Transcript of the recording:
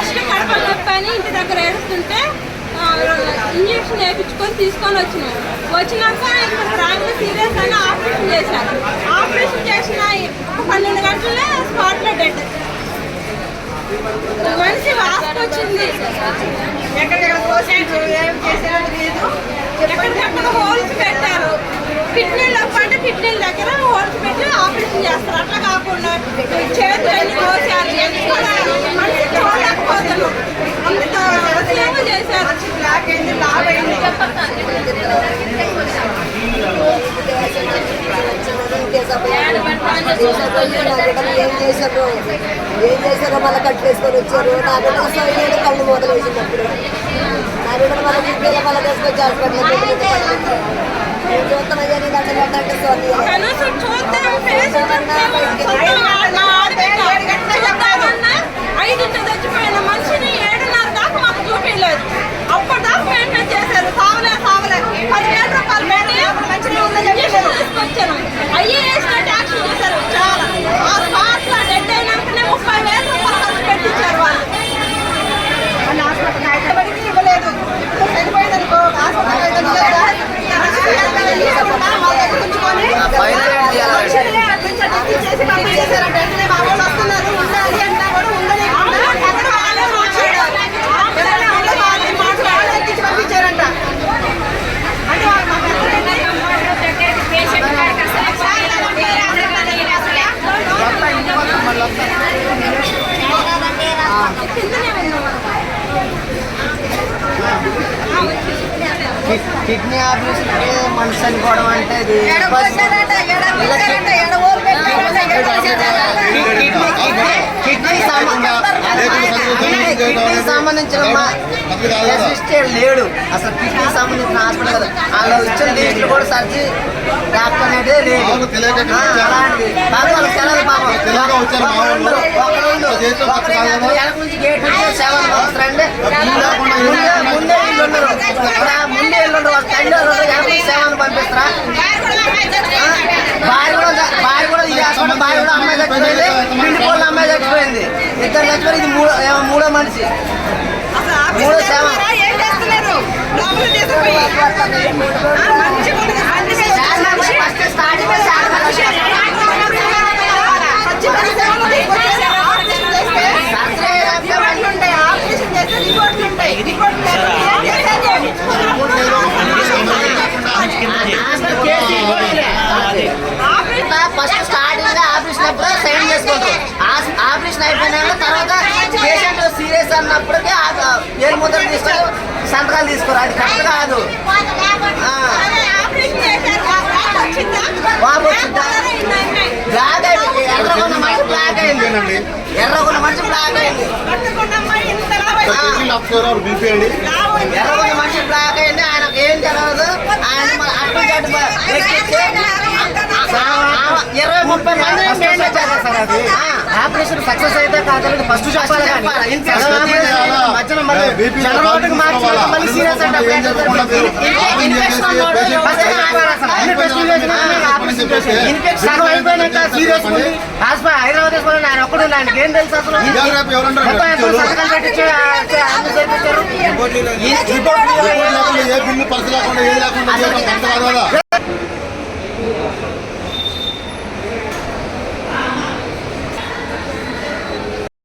First Kadapa నొప్పి అని ఇంటి దగ్గర ఏడుస్తుంటే ఇంజక్షన్ వేయించుకొని తీసుకొని వచ్చినాం. వచ్చినాక ఇక్కడ రాంగ్ సీరియస్ అని ఆపరేషన్ చేశారు. ఆపరేషన్ చేసిన పన్నెండు గంటలే స్పాట్లో డెడ్. మనిషి వాస్క్ వచ్చింది. ఎక్కడికక్కడ హోల్స్ పెట్టారు. కిడ్నీలో అంటే కిడ్నీల దగ్గర హోల్స్ పెట్టి ఆపరేషన్ చేస్తారు. అట్లా కాకుండా చేతులన్నీ కోసారు ఎన్ని కూడా మనిషి చూడలేకపోతున్నాం అంత సేవ చేశారు. బ్లాక్ అయింది, ఏం చేశారు? ఏం చేశారో మళ్ళీ కట్టేసుకొని వచ్చారు నాకు బిడ్డ కళ్ళు మూతలు వేసినప్పుడు నా బిడ్డ మళ్ళీ Yo también ya ni la tengo que sonar. Ojalá se chote, aunque eso no kidney operation మనిషి చనిపోవడం అంటే కొట్టారంట. కిడ్నీ సంబంధించిన లేడు. అసలు కిడ్నీ సంబంధించిన హాస్పిటల్ వాళ్ళు ఇచ్చిన లిస్టులు కూడా సర్చి డాక్టర్ అనేది లేదు అలాంటిది. పాపం వాళ్ళకి తెలియదు ముందే ముందే వీళ్ళు తండ్రి వెనక నుంచి సెవెన్ పంపిస్తారా భార్య కూడా భార్య కూడా ఇది హాస్పిటల్ భార్య కూడా అమ్మాయి చచ్చిపోయింది పిండి పోల అమ్మాయి చచ్చిపోయింది ఇద్దరు చచ్చిపోయి ఇది మూడో ఏమో మూడో మనిషి మూడో సేవ. ఫస్ట్ స్టార్టింగ్ ఆపరేషన్ అప్పుడు సైన్ చేసుకుంటాం ఆ- ఆపరేషన్ అయిపోయినాక తర్వాత పేషెంట్ సీరియస్ అన్నప్పటికీ ఆ- ముద్ర తీసుకొని సంతకాలు తీసుకోరు అది కరెక్ట్ కాదు వచ్చిందా? బ్లాక్ అయింది ఎర్రగొన్న మనిషి బ్లాక్ అయింది ఎర్రగొన్న మనిషి బ్లాక్ అయింది మనిషి బ్లాక్ అయింది ఆయనకు ఏం తెలియదు ఆయన అటు ఇరవై ముప్పై మంది ఆ. ఆపరేషన్ సక్సెస్ అయితే కాదు ఫస్ట్ చెప్పాలి మళ్ళీ బీపీ జనరోడ్డుకి మార్చి మళ్ళీ సీరియస్ అంటే. సగం అయిపోయినాక సీరియస్ ఉంది హాస్పిటల్ హైదరాబాద్ తీసుకొని ఆయన ఒక్కడు ఆయనకి ఏం తెలుసు అసలు సంతకాలు పెట్టించి ఆ- అన్ని చేయించారు రిపోర్ట్ లేకుండా ఏ బిల్లు పర్సు లేకుండా ఏది లేకుండా